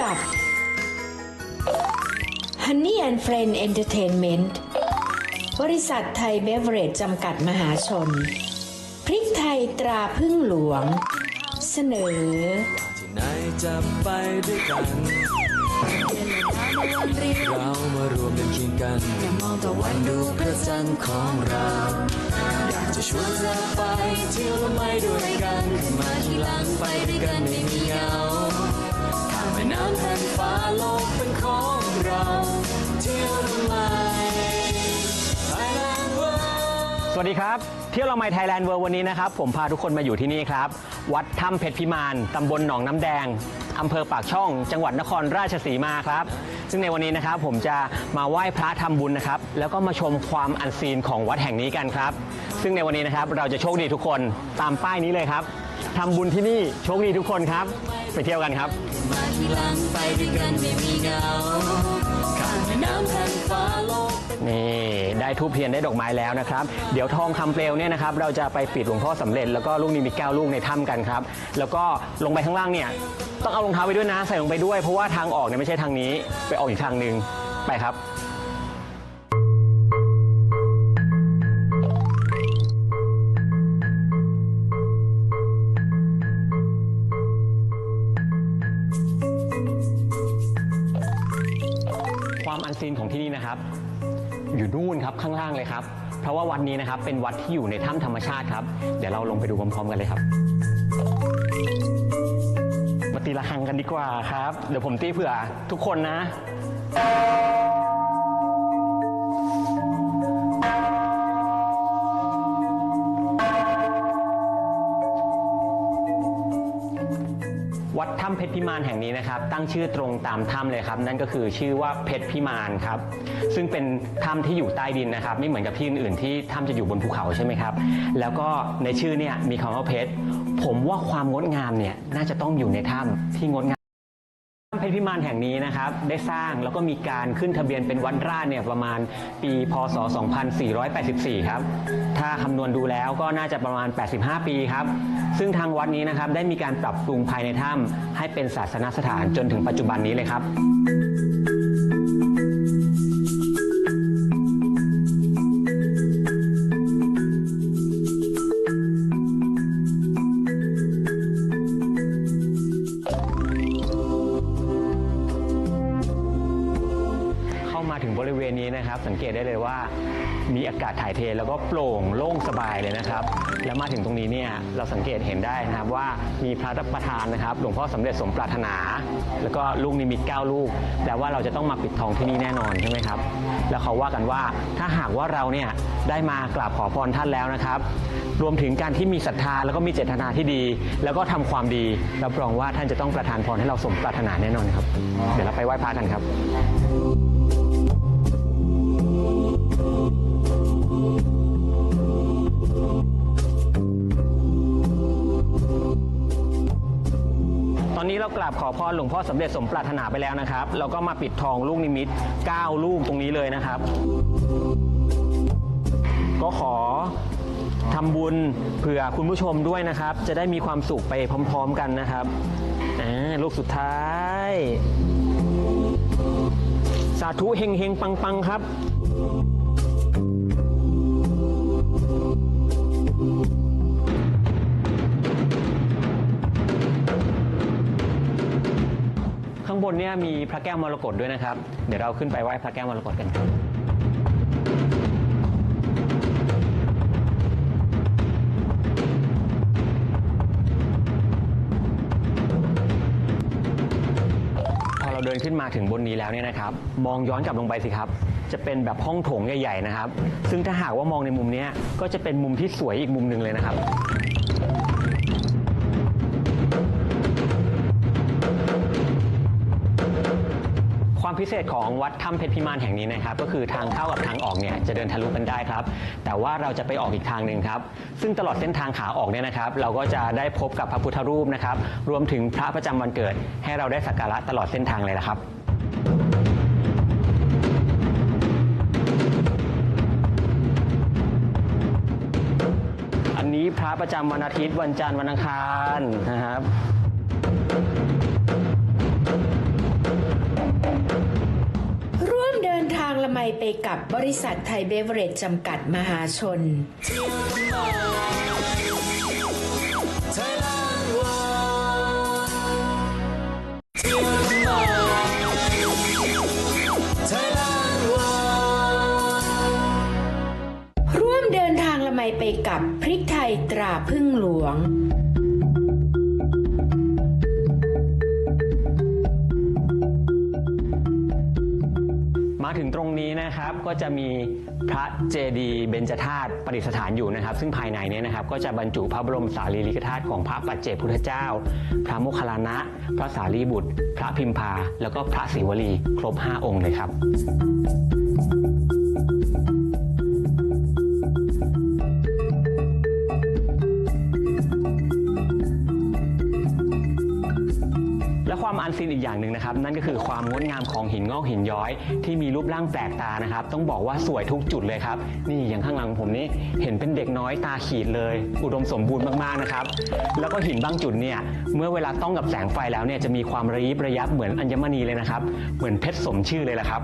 กับ Honey and Friend Entertainment บริษัทไทยเบเวอเรจจำกัดมหาชน พริกไทยตราพึ่งหลวง เสนอ ที่ไหนจะไปด้วยกัน เรามารวมกันเคียงกันอย่ามองตะวันดูพระจันทร์ของเรา อยากจะชวนเธอไปเที่ยวละไม่ด้วยกันขึ้นมาที่หลังไปด้วยกันไม่มีเหงา น้ำแผ่นฟ้าโลกเป็นของเราเที่ยวละไม่สวัสดีครับ เที่ยวเราไม่ไทยแลนด์เวิร์วันนี้นะครับ ผมพาทุกคนมาอยู่ที่นี่ครับ วัดถ้ำเพชรพิมานตำบลหนองน้ำแดงอำเภอปากช่อง จังหวัดนครราชสีมาครับ ซึ่งในวันนี้นะครับผมจะมาไหว้พระทำบุญนะครับ แล้วก็มาชมความอันซีนของวัดแห่งนี้กันครับ ซึ่งในวันนี้นะครับเราจะโชคดีทุกคนตามป้ายนี้เลยครับ ทำบุญที่นี่โชคดีทุกคนครับ ไปเที่ยวกันครับ มาทีหลังไปด้วยกันไม่มีเหงาข้ามแม่น้ำแผ่านฟ้าโลก นี่ได้ทูบเทียนได้ดอกไม้แล้วนะครับ เดี๋ยวทองคำเปลวเนี่ยนะครับเราจะไปปิดหลวงพ่อสำเร็จแล้วก็ลูกนิมิตเก้าลูกในถ้ำกันครับ แล้วก็ลงไปข้างล่างเนี่ยต้องเอารองเท้าไปด้วยนะใส่ลงไปด้วย เพราะว่าทางออกเนี่ยไม่ใช่ทางนี้ไปออกอีกทางหนึ่งไปครับ นซีนของที่นี่นะครับ อยู่นู่นครับข้างล่างเลยครับ เพราะว่าวัดนี้นะครับเป็นวัดที่อยู่ในถ้ำธรรมชาติครับ เดี๋ยวเราลงไปดูพร้อมๆกันเลยครับมาตีละฆังกันดีกว่าครับ เดี๋ยวผมตีเผื่อทุกคนนะ ถ้ำเพชรพิมานแห่งนี้นะครับ ตั้งชื่อตรงตามถ้ำเลยครับ นั่นก็คือชื่อว่าเพชรพิมานครับ ซึ่งเป็นถ้ำที่อยู่ใต้ดินนะครับ ไม่เหมือนกับที่อื่นๆที่ถ้ำจะอยู่บนภูเขาใช่ไหมครับ แล้วก็ในชื่อเนี่ยมีคำว่าเพชร ผมว่าความงดงามเนี่ยน่าจะต้องอยู่ในถ้ำที่งดงาม เพชรพิมานแห่งนี้นะครับได้สร้างแล้วก็มีการขึ้นทะเบียนเป็นวัดราชเนี่ยประมาณปีพศ 2484 ครับ ถ้าคำนวณดูแล้วก็น่าจะประมาณ 85 ปีครับ ซึ่งทางวัดนี้นะครับได้มีการปรับปรุงภายในถ้ำให้เป็นศาสนสถานจนถึงปัจจุบันนี้เลยครับ มาถึงบริเวณนี้นะครับ สังเกตได้เลยว่า มีอากาศถ่ายเทแล้วก็โปร่งโล่งสบายเลยนะครับ แล้วมาถึงตรงนี้เนี่ยเราสังเกตเห็นได้นะครับว่ามีพระประธานนะครับ หลวงพ่อสำเร็จสมปรารถนา แล้วก็ลูกนิมิตเก้าลูกแปลว่าเราจะต้องมาปิดทองที่นี่แน่นอนใช่ไหมครับ แล้วเขาว่ากันว่าถ้าหากว่าเราเนี่ยได้มากราบขอพรท่านแล้วนะครับ รวมถึงการที่มีศรัทธาแล้วก็มีเจตนาที่ดี แล้วก็ทำความดีรับรองว่าท่านจะต้องประทานพรให้เราสมปรารถนาแน่นอนครับ เดี๋ยวเราไปไหว้พระกันครับ ราบขอพรหลวงพ่อสำเร็จสมปรารถนาไปแล้วนะครับเราก็มาปิดทองลูกนิมิต 9 ลูกตรงนี้เลยนะครับ ก็ขอทำบุญเผื่อคุณผู้ชมด้วยนะครับ จะได้มีความสุขไปพร้อม ๆ กันนะครับลูกสุดท้าย สาธุเฮงเฮงปังปังๆครับ บนเนี่ยมีพระแก้วมรกตด้วยนะครับ เดี๋ยวเราขึ้นไปไหว้พระแก้วมรกตกันครับพอเราเดินขึ้นมาถึงบนนี้แล้วเนี่ยนะครับ มองย้อนกลับลงไปสิครับ จะเป็นแบบห้องโถงใหญ่ๆนะครับ ซึ่งถ้าหากว่ามองในมุมเนี้ยก็จะเป็นมุมที่สวยอีกมุมหนึ่งเลยนะครับ พิเศษของวัดถ้ำเพชรพิมานแห่งนี้นะครับ ก็คือทางเข้ากับทางออกเนี่ยจะเดินทะลุกันได้ครับ แต่ว่าเราจะไปออกอีกทางหนึ่งครับ ซึ่งตลอดเส้นทางขาออกเนี่ยนะครับ เราก็จะได้พบกับพระพุทธรูปนะครับ รวมถึงพระประจำวันเกิด ให้เราได้สักการะตลอดเส้นทางเลยละครับอันนี้พระประจำวันอาทิตย์วันจันทร์วันอังคารนะครับ ไปกับบริษัทไทยเบเวอเรจจำกัดมหาชน ร่วมเดินทางละไมไปกับพริกไทยตราพึ่งหลวง ก็จะมีพระเจดีย์เบญจธาตุประดิษฐานอยู่นะครับ ซึ่งภายในเนี้นะครับก็จะบรรจุพระบรมสารีริกธาตุของพระปัจเจกพุทธเจ้า พระโมคคัลลานะ พระสารีบุตร พระพิมพา แล้วก็พระศิวลี ครบ 5 องค์เลยครับานซีนอีกอย่างหนึ่งนะครับ นั่นก็คือความงดงามของหินงอกหินย้อย ที่มีรูปร่างแปลกตานะครับ ต้องบอกว่าสวยทุกจุดเลยครับ นี่อย่างข้างหลังผมนี่เห็นเป็นเด็กน้อยตาขีดเลย อุดมสมบูรณ์มากๆนะครับ แล้วก็หินบางจุดเนี่ยเมื่อเวลาต้องกับแสงไฟแล้วเนี่ยจะมีความระยิบระยับเหมือนอัญมณีเลยนะครับ เหมือนเพชรสมชื่อเลยละครับ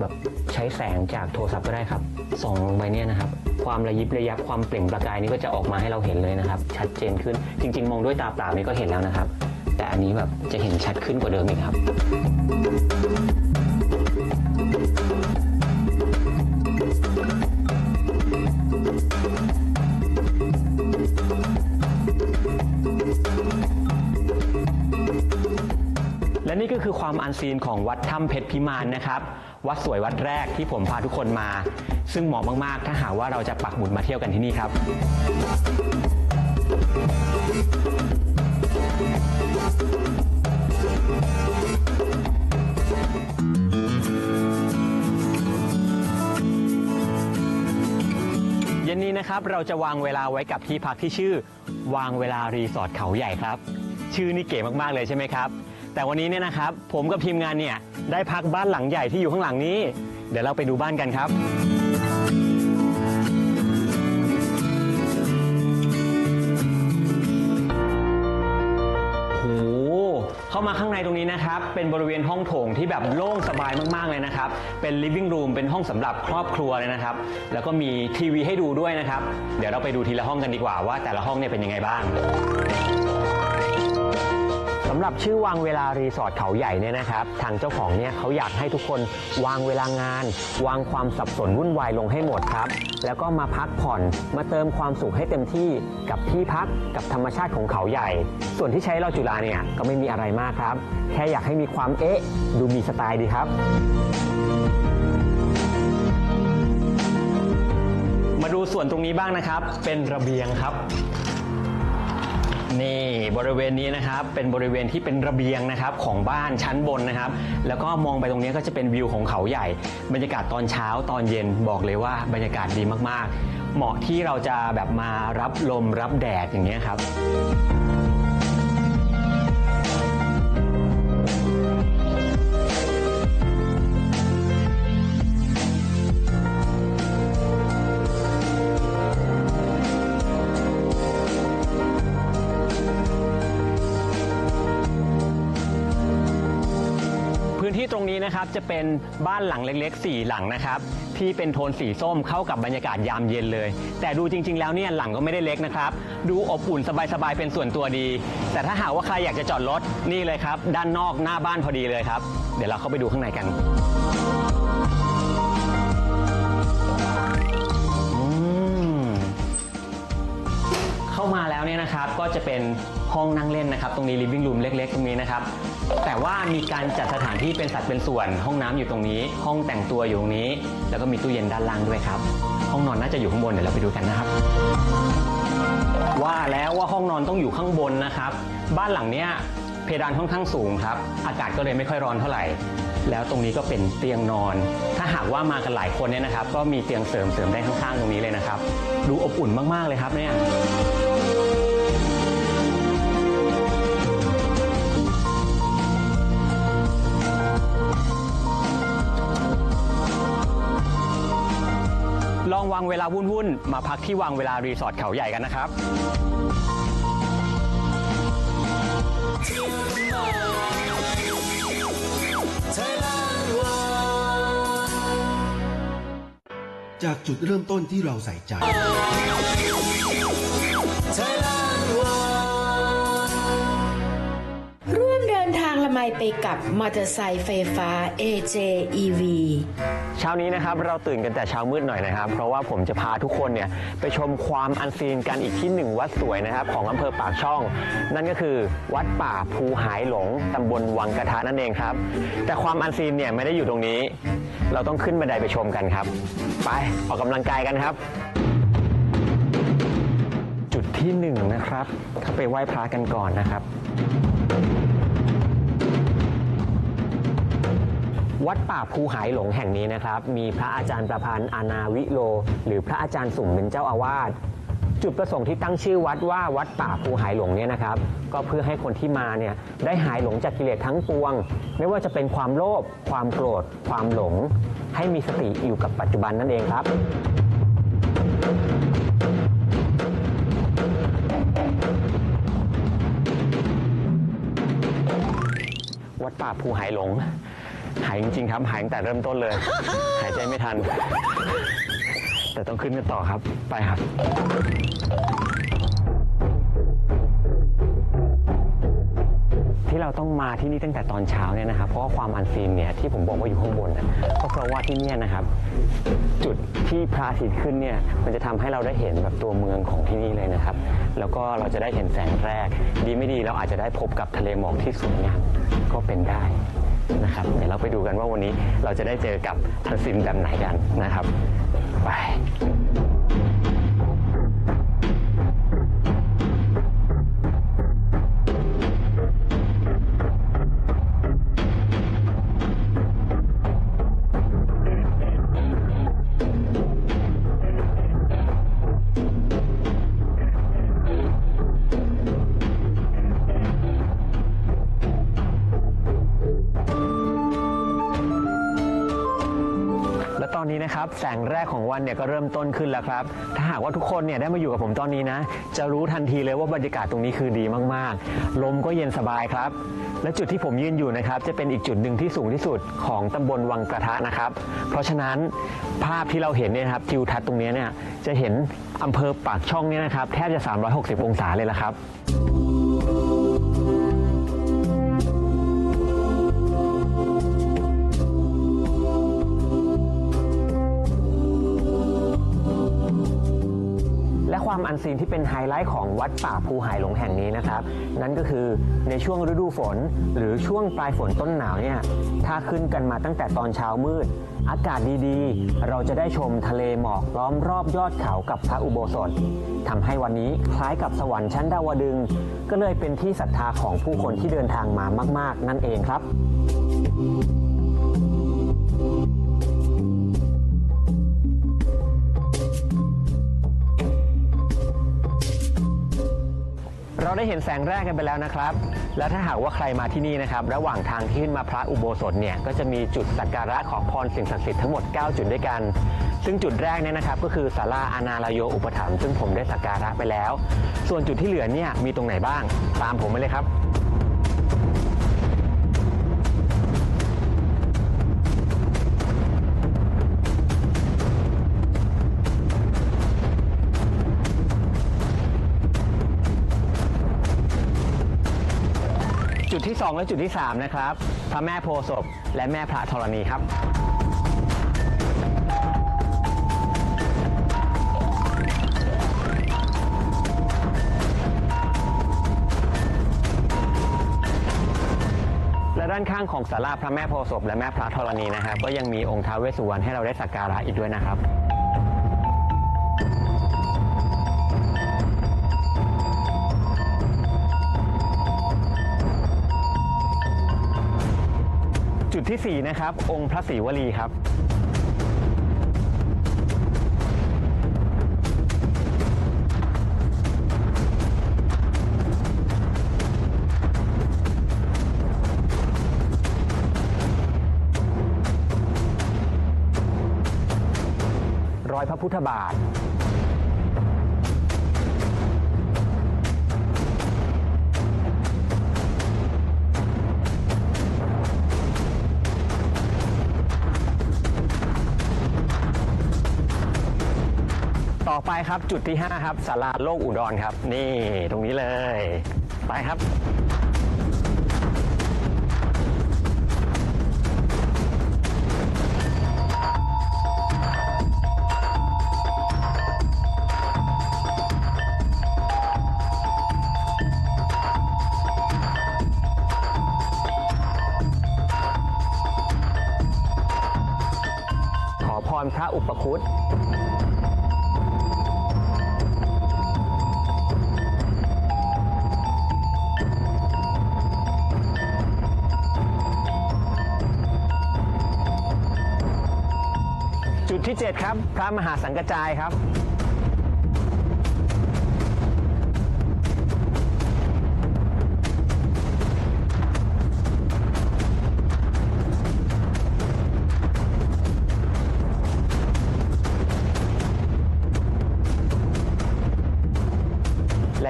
แบบใช้แสงจากโทรศัพท์ก็ได้ครับส่องลงไปเนี่ยนะครับ ความระยิบระยับความเปล่งประกายนี่ก็จะออกมาให้เราเห็นเลยนะครับ ชัดเจนขึ้นจริง ๆ มองด้วยตาเปล่านี่ก็เห็นแล้วนะครับ แต่อันนี้แบบจะเห็นชัดขึ้นกว่าเดิมอีกครับและนี่ก็คือความอันซีนของวัดถ้ำเพชรพิมานนะครับ วัดสวยวัดแรกที่ผมพาทุกคนมา ซึ่งเหมาะมาก ๆ ถ้าหากว่าเราจะปักหมุดมาเที่ยวกันที่นี่ครับ เย็นนี้นะครับเราจะวางเวลาไว้กับที่พักที่ชื่อ วางเวลารีสอร์ทเขาใหญ่ครับ ชื่อนี่เก๋มาก ๆ เลยใช่ไหมครับ แต่วันนี้เนี่ยนะครับ ผมกับทีมงานเนี่ยได้พักบ้านหลังใหญ่ที่อยู่ข้างหลังนี้ เดี๋ยวเราไปดูบ้านกันครับ โอ้โหเข้ามาข้างในตรงนี้นะครับ เป็นบริเวณห้องโถงที่แบบโล่งสบายมากๆเลยนะครับ เป็น living room เป็นห้องสำหรับครอบครัวเลยนะครับ แล้วก็มีทีวีให้ดูด้วยนะครับ เดี๋ยวเราไปดูทีละห้องกันดีกว่าว่าแต่ละห้องเนี่ยเป็นยังไงบ้างำหรับชื่อวางเวลารีสอร์ทเขาใหญ่เนี่ยนะครับ ทางเจ้าของเนี่ยเขาอยากให้ทุกคนวางเวลางาน วางความสับสนวุ่นวายลงให้หมดครับ แล้วก็มาพักผ่อนมาเติมความสุขให้เต็มที่กับที่พักกับธรรมชาติของเขาใหญ่ ส่วนที่ใช้เราจุฬาเนี่ยก็ไม่มีอะไรมากครับ แค่อยากให้มีความเอ๊ะ ดูมีสไตล์ดีครับมาดูส่วนตรงนี้บ้างนะครับ เป็นระเบียงครับ นี่บริเวณนี้นะครับเป็นบริเวณที่เป็นระเบียงนะครับของบ้านชั้นบนนะครับ แล้วก็มองไปตรงนี้ก็จะเป็นวิวของเขาใหญ่ บรรยากาศตอนเช้าตอนเย็นบอกเลยว่าบรรยากาศดีมากๆ เหมาะที่เราจะแบบมารับลมรับแดดอย่างเงี้ยครับ ที่ตรงนี้นะครับจะเป็นบ้านหลังเล็กๆ 4 หลังนะครับ ที่เป็นโทนสีส้มเข้ากับบรรยากาศยามเย็นเลย แต่ดูจริง ๆ แล้วเนี่ยหลังก็ไม่ได้เล็กนะครับ ดูอบอุ่นสบายๆเป็นส่วนตัวดี แต่ถ้าหากว่าใครอยากจะจอดรถนี่เลยครับ ด้านนอกหน้าบ้านพอดีเลยครับ เดี๋ยวเราเข้าไปดูข้างในกันอืมเข้ามาแล้วเนี่ยนะครับก็จะเป็นห้องนั่งเล่นนะครับ ตรงนี้ living room เล็ก ๆ ตรงนี้นะครับ แต่ว่ามีการจัดสถานที่เป็นสัดเป็นส่วน ห้องน้ำอยู่ตรงนี้ ห้องแต่งตัวอยู่ตรงนี้ แล้วก็มีตู้เย็นด้านล่างด้วยครับ ห้องนอนน่าจะอยู่ข้างบนเดี๋ยวเราไปดูกันนะครับ ว่าแล้วว่าห้องนอนต้องอยู่ข้างบนนะครับ บ้านหลังเนี้ยเพดานค่อนข้างสูงครับ อากาศก็เลยไม่ค่อยร้อนเท่าไหร่ แล้วตรงนี้ก็เป็นเตียงนอน ถ้าหากว่ามากันหลายคนเนี่ยนะครับ ก็มีเตียงเสริมเสริมได้ข้างๆตรงนี้เลยนะครับ ดูอบอุ่นมากๆเลยครับเนี่ย ลองวางเวลาวุ่นๆ มาพักที่วางเวลารีสอร์ทเขาใหญ่กันนะครับ จากจุดเริ่มต้นที่เราใส่ใจางละไมไปกับมอเตอร์ไซค์ไฟฟ้า AJEV เช้านี้นะครับเราตื่นกันแต่เช้ามืดหน่อยนะครับ เพราะว่าผมจะพาทุกคนเนี่ยไปชมความอันซีนกันอีกที่หนึ่งวัดสวยนะครับ ของอำเภอปากช่อง นั่นก็คือวัดป่าภูหายหลงตำบลวังกระทะนั่นเองครับ แต่ความอันซีนเนี่ยไม่ได้อยู่ตรงนี้ เราต้องขึ้นบันไดไปชมกันครับ ไปออกกำลังกายกันครับจุดที่หนึ่งนะครับ ถ้าไปไหว้พระกันก่อนนะครับ วัดป่าภูหายหลงแห่งนี้นะครับ มีพระอาจารย์ประพันธ์อานาวิโล หรือพระอาจารย์สุ่มเป็นเจ้าอาวาสจุดประสงค์ที่ตั้งชื่อวัดว่าวัดป่าภูหายหลงเนี่ยนะครับก็เพื่อให้คนที่มาเนี่ยได้หายหลงจากกิเลสทั้งปวง ไม่ว่าจะเป็นความโลภความโกรธ ความหลง ให้มีสติอยู่กับปัจจุบันนั่นเองครับวัดป่าภูหายหลง หายจริงๆครับ หายตั้งแต่เริ่มต้นเลย หายใจไม่ทัน แต่ต้องขึ้นกันต่อครับ ไปครับ ที่เราต้องมาที่นี่ตั้งแต่ตอนเช้าเนี่ยนะครับ เพราะว่าความอันซีนเนี่ยที่ผมบอกว่าอยู่ข้างบนน่ะก็เพราะว่าที่เนี่ยนะครับ จุดที่พระอาทิตย์ขึ้นเนี่ยมันจะทำให้เราได้เห็นแบบตัวเมืองของที่นี่เลยนะครับ แล้วก็เราจะได้เห็นแสงแรก ดีไม่ดีเราอาจจะได้พบกับทะเลหมอกที่สวยงามก็เป็นได้ นะครับเดี๋ยวเราไปดูกันว่าวันนี้เราจะได้เจอกับทันซินแบบไหนกันนะครับ ไป ครับแสงแรกของวันเนี่ยก็เริ่มต้นขึ้นแล้วครับ ถ้าหากว่าทุกคนเนี่ยได้มาอยู่กับผมตอนนี้นะ จะรู้ทันทีเลยว่าบรรยากาศตรงนี้คือดีมากๆ ลมก็เย็นสบายครับ และจุดที่ผมยืนอยู่นะครับ จะเป็นอีกจุดหนึ่งที่สูงที่สุดของตำบลวังกระทะนะครับ เพราะฉะนั้นภาพที่เราเห็นเนี่ยครับทิวทัศน์ตรงนี้เนี่ยจะเห็นอำเภอปากช่องเนี่ยนะครับแทบจะ 360 องศาเลยละครับ ความอันซีนที่เป็นไฮไลท์ของวัดป่าภูหายหลงแห่งนี้นะครับ นั่นก็คือในช่วงฤดูฝน หรือช่วงปลายฝนต้นหนาวเนี่ยถ้าขึ้นกันมาตั้งแต่ตอนเช้ามืด อากาศดีๆ เราจะได้ชมทะเลหมอกล้อมรอบยอดเขากับพระอุโบสถทำให้วันนี้คล้ายกับสวรรค์ชั้นดาวดึง ก็เลยเป็นที่ศรัทธาของผู้คนที่เดินทางมามาก ๆ นั่นเองครับ เราได้เห็นแสงแรกกันไปแล้วนะครับ แล้วถ้าหากว่าใครมาที่นี่นะครับ ระหว่างทางที่ขึ้นมาพระอุโบสถเนี่ยก็จะมีจุดสักการะขอพรสิ่งศักดิ์สิทธิ์ทั้งหมด 9 จุดด้วยกัน ซึ่งจุดแรกเนี่ยนะครับ ก็คือศาลาอานาลโยอุปถัมภ์ซึ่งผมได้สักการะไปแล้ว ส่วนจุดที่เหลือเนี่ยมีตรงไหนบ้าง ตามผมไปเลยครับ ที่ 2 และจุดที่ 3 นะครับ พระแม่โพธิ์ศพและแม่พระธรณีครับ และด้านข้างของศาลาพระแม่โพธิ์ศพและแม่พระธรณีนะครับ ก็ยังมีองค์ท้าวเวสสุวรรณให้เราได้สักการะอีกด้วยนะครับ จุดที่ 4 นะครับ องค์พระศรีวลีครับ รอยพระพุทธบาท ครับจุดที่ 5 ครับศาลาโลกอุดรครับ นี่ตรงนี้เลย ไปครับ ขอพรพระอุปคุต 7 ครับ พระมหาสังกจายครับ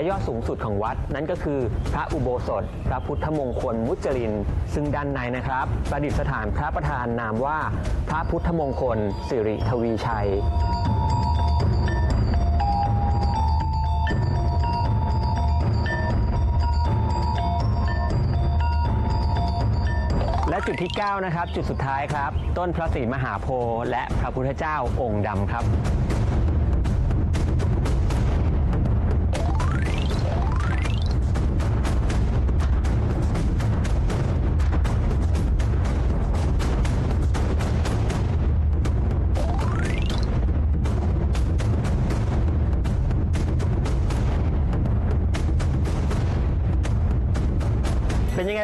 ยอดสูงสุดของวัด นั่นก็คือพระอุโบสถ พระพุทธมงคลมุจลิน ซึ่งด้านในนะครับ ประดิษฐานพระประธานนามว่า พระพุทธมงคล สิริทวีชัยและจุดที่ 9 นะครับ จุดสุดท้ายครับ ต้นพระศรีมหาโพธิ์และพระพุทธเจ้าองค์ดำครับ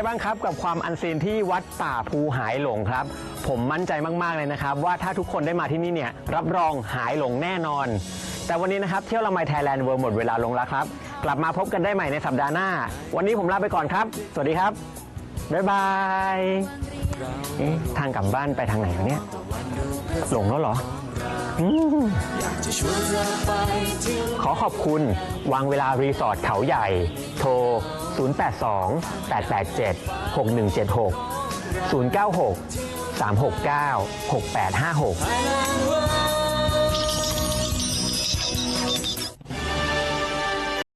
บ้างครับกับความอันซีนที่วัดป่าภูหายหลงครับ ผมมั่นใจมากๆเลยนะครับ ว่าถ้าทุกคนได้มาที่นี่เนี่ยรับรองหายหลงแน่นอน แต่วันนี้นะครับเที่ยวละไมไทยแลนด์เวิร์หมดเวลาลงแล้วครับ กลับมาพบกันได้ใหม่ในสัปดาห์หน้า วันนี้ผมลาไปก่อนครับ สวัสดีครับบ๊ายบายเอ๊ะทางกลับบ้านไปทางไหนวะเนี่ยหลงแล้วเหรออืมขอขอบคุณวางเวลารีสอร์ทเขาใหญ่ โทร 082 887 6176 096 369 6856